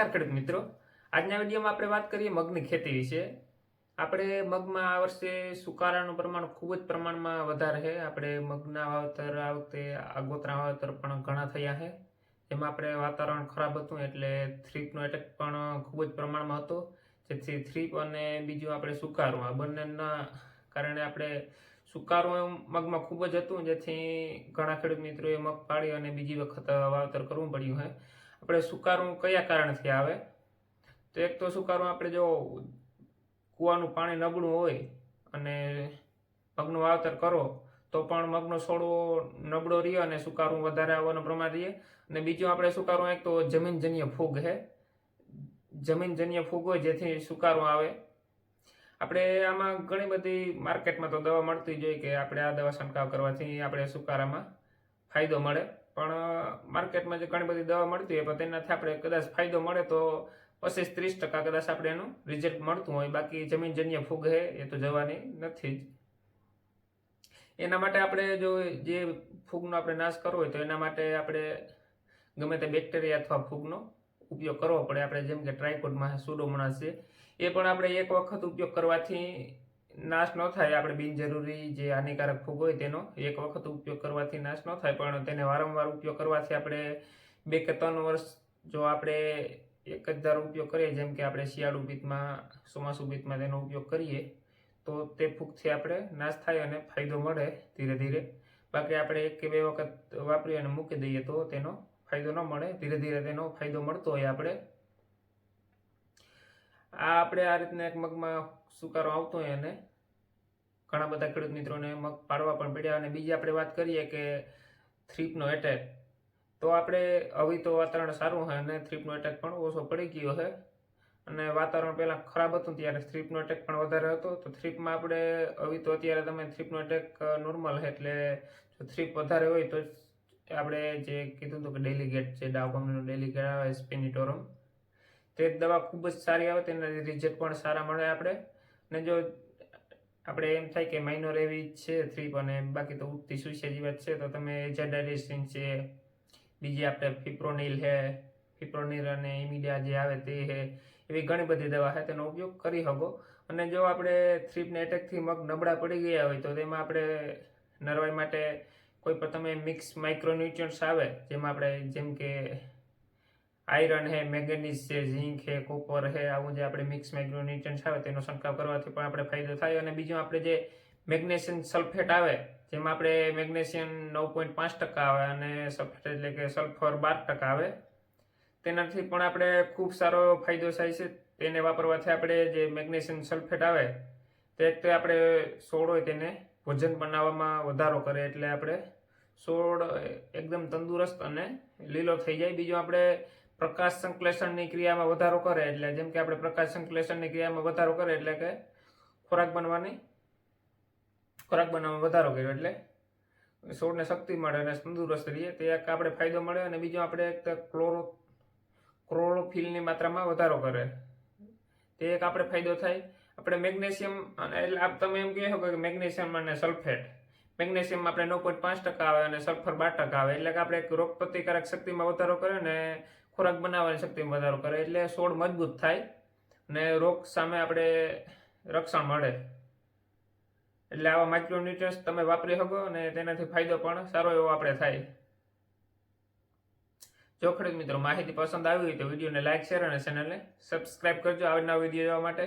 નમસ્કાર ખેડૂત મિત્રો. આજના વિડીયોમાં આપણે વાત કરીએ મગની ખેતી વિશે. આપણે મગમાં આ વર્ષે સુકારાનું પ્રમાણ ખૂબ જ પ્રમાણમાં વધારે છે. આપણે મગના વાવતર આ વખતે આગોતરા વાવતર પણ ઘણા થયા છે. એમાં આપણે વાતાવરણ ખરાબ હતું એટલે થ્રીપનો એટેક પણ ખૂબ જ પ્રમાણમાં હતો. જેથી થ્રીપ અને બીજું આપણે સુકારું. આ બંનેના કારણે આપણે સુકારું મગમાં ખૂબ જ હતું. જેથી ઘણા ખેડૂત મિત્રોએ મગ પાડી અને બીજી વખત વાવતર કરવું પડ્યું છે આપણે સુકારું કયા કારણથી આવે? તો એક તો સુકારું આપણે જો કૂવાનું પાણી નબળું હોય અને મગનું વાવતર કરો, તો પણ મગનો છોડવો નબળો રહે અને સુકારું વધારે આવવાનું પ્રમાણ રહે. અને બીજું આપણે સુકારું એક તો જમીનજન્ય ફૂગ છે જમીનજન્ય ફૂગ હોય જેથી સુકારું આવે. આપણે આમાં ઘણી બધી માર્કેટમાં તો દવા મળતી જ હોય કે આપણે આ દવા છંટકાવ કરવાથી આપણે સુકારામાં ફાયદો મળે. પણ માર્કેટમાં જે ઘણી બધી દવા મળતી હોય, પણ તેનાથી આપણે કદાચ ફાયદો મળે તો પચીસ ત્રીસ ટકા કદાચ આપણે એનું રિઝલ્ટ મળતું હોય. બાકી જમીનજન્ય ફૂગ છે એ તો જવાની નથી જ. એના માટે આપણે જો જે ફૂગનો આપણે નાશ કરવો હોય, તો એના માટે આપણે ગમે તે બેક્ટેરિયા અથવા ફૂગનો ઉપયોગ કરવો પડે. આપણે જેમ કે ટ્રાયકોડમાં સુડોમોનાસ છે, એ પણ આપણે એક વખત ઉપયોગ કરવાથી નાશ ન થાય આપણે બિનજરૂરી જે હાનિકારક ફૂગ હોય તેનો, એક વખત ઉપયોગ કરવાથી નાશ ન થાય, પણ તેને વારંવાર ઉપયોગ કરવાથી આપણે બે કે ત્રણ વર્ષ જો આપણે એક જ ધારો ઉપયોગ કરીએ, જેમ કે આપણે શિયાળુ બીતમાં ચોમાસુ બીતમાં તેનો ઉપયોગ કરીએ, તો તે ફૂગથી આપણે નાશ થાય અને ફાયદો મળે ધીરે ધીરે. બાકી આપણે એક કે બે વખત વાપરી અને મૂકી દઈએ તો તેનો ફાયદો ન મળે, ધીરે ધીરે તેનો ફાયદો મળતો હોય આપણે. આ આપણે આ રીતના એક મગમાં સુકારો આવતો હોય અને ઘણા બધા ખેડૂત મિત્રોને મગ પાડવા પણ પડ્યા અને બીજી આપણે વાત કરીએ કે થ્રીપનો એટેક તો આપણે હવે તો વાતાવરણ સારું હોય અને થ્રીપનો એટેક પણ ઓછો પડી ગયો છે. અને વાતાવરણ પહેલાં ખરાબ હતું ત્યારે થ્રીપનો એટેક પણ વધારે હતો. તો થ્રીપમાં આપણે હવે તો અત્યારે તમે થ્રીપનો એટેક નોર્મલ છે એટલે જો થ્રીપ વધારે હોય તો આપણે જે કીધું હતું કે ડેલિગેટ જે ડાવ કંપનીનું ડેલિગેટ આવે સ્પિનિટોરમ તે દવા ખૂબ જ સારી આવે તેના રિઝલ્ટ પણ સારા મળે આપણે. ને જો આપણે એમ થાય કે માઇનોર એવી છે થ્રીપ અને બાકી તો ઉઠતી સુસેજી વાત છે, તો તમે એજાડાઇરેસિન છે, બીજી આપણે ફિપ્રોનિલ છે ફિપ્રોનિલ અને ઇમિડિયા જે આવે તે છે, એવી ઘણી બધી દવા છે, તેનો ઉપયોગ કરી શકો. અને જો આપણે થ્રીપને એટેકથી મગ નબળા પડી ગયા હોય, તો તેમાં આપણે નરવાઈ માટે કોઈ પણ તમે મિક્સ માઇક્રોન્યુટ્રન્ટ્સ આવે, જેમાં આપણે જેમ કે આયરન છે મેગ્નેઝ છે ઝીંક છે કોપર છે આવું જે આપણે મિક્સ મેગ્નેશિયમ આવે તેનો છંટકાવ કરવાથી પણ આપણે ફાયદો થાય. અને બીજું આપણે જે મેગ્નેશિયમ સલ્ફેટ આવે, જેમાં આપણે મેગ્નેશિયમ નવ પોઈન્ટ પાંચ ટકા આવે અને સલ્ફેટ એટલે કે સલ્ફર બાર ટકા આવે, તેનાથી પણ આપણે ખૂબ સારો ફાયદો થાય છે. તેને વાપરવાથી આપણે જે મેગ્નેશિયમ સલ્ફેટ આવે, તે એક તો આપણે સોળ હોય તેને ભોજન બનાવવામાં વધારો કરે એટલે આપણે સોળ એકદમ તંદુરસ્ત અને લીલો થઈ જાય. બીજું આપણે પ્રકાશ સંશ્લેષણની ક્રિયામાં વધારો કરે એટલે જેમ કે આપણે પ્રકાશ સંશ્લેષણની ક્રિયામાં વધારો કરે એટલે કે ખોરાક બનવાની, ખોરાક બનાવવામાં વધારો કર્યો એટલે છોડને શક્તિ મળે અને તંદુરસ્ત રહીએ. તે એક આપણે ફાયદો મળે અને બીજો આપણે એક ક્લોરો, ક્લોરોફિલની માત્રામાં વધારો કરે. તે એક આપણે ફાયદો થાય. આપણે મેગ્નેશિયમ અને એટલે આપ તમે એમ કહી શકો કે મેગ્નેશિયમ અને સલ્ફેટ. મેગ્નેશિયમ આપણે નવ પોઈન્ટ પાંચ ટકા આવે અને સલ્ફર બાર ટકા આવે. એટલે કે આપણે એક રોગ પ્રતિકારક શક્તિમાં વધારો કરે અને ખોરાક બનાવવાની શક્તિમાં વધારો કરે એટલે છોડ મજબૂત થાય અને રોગ સામે આપણે રક્ષણ મળે. એટલે આવા માઇક્રોન્યુટ્રન્સ તમે વાપરી શકો અને તેનાથી ફાયદો પણ સારો એવો આપણે થાય. જો ખેડૂત મિત્રો માહિતી પસંદ આવી હોય તો વિડીયોને લાઇક શેર અને ચેનલને સબસ્ક્રાઇબ કરજો. આવનારા વીડિયો જોવા માટે